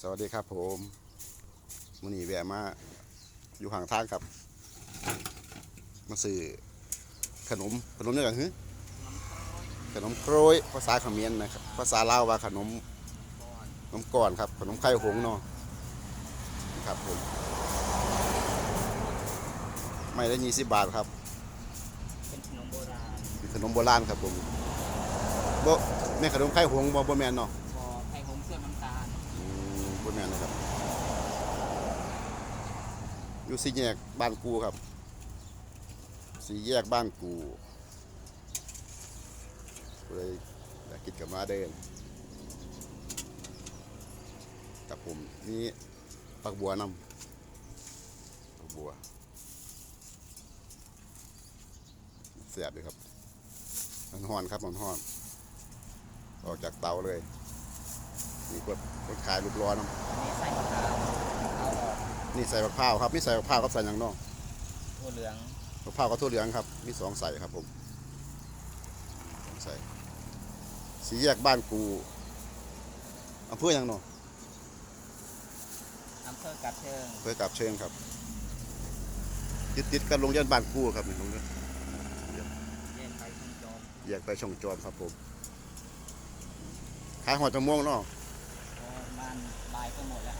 สวัสดีครับผมมื่อนี้แวะมาอยู่ห่างทางครับ มาซื้อขนมขนมนี่กันฮึขนมโครยภาษาเขมรนะครับภาษาลาวว่าขนมขนมก้อนครับ ขนมไข่หงส์เนาะครับผมไม่ได้ยี่สิบบาทครับเป็นขนมโบราณเป็นขนมโบราณครับผมบ่แม่นขนมไข่หงส์บ่บ่แม่นเนาะ พอไข่หงส์เสื้อน้ำตาล อืมบ่แม่นนะครับ อยู่สี่แยกบ้านกูครับสี่แยกบ้านกูกเลยอยากกินกับมาเดินกับผมนี่ปักบัวนำปักบัวเสียบเลยครับมันห่อนครับมันห่อน ออกจากเตาเลยนี่ก็ก็ขายลูกร้อนอะพร้าวเอาออก นี่ใส่มะพร้าวครับนี่ใส่มะพร้าวกับใส่หยังเนอกถั่วเหลืองมะพร้าวกับถั่วเหลืองครับ มีสองใส่ครับผมสองใส่สีแยกบ้านกูอำเภอหยังเนาะอำเภอกัดเชิงอำเภอกับเชิงครับ ติดติดๆกับโรงเรียนบ้านกูครับนี่โรงเรียนเย็นไปทุ่งโจมแยกไปช่องจอมครับผมขายหอดจังม่วงเนาะพอบ้านบายก็หมดแล้วครับ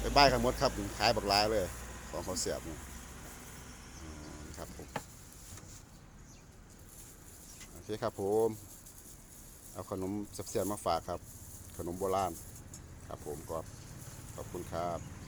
ไปบ้ายกันหมดครับขายบักร้ายเลย ของเขาเสียบนะครับผมโอเคครับผม เอาขนมเสียบๆมาฝากครับ ขนมโบราณครับผมก็ขอบคุณครับ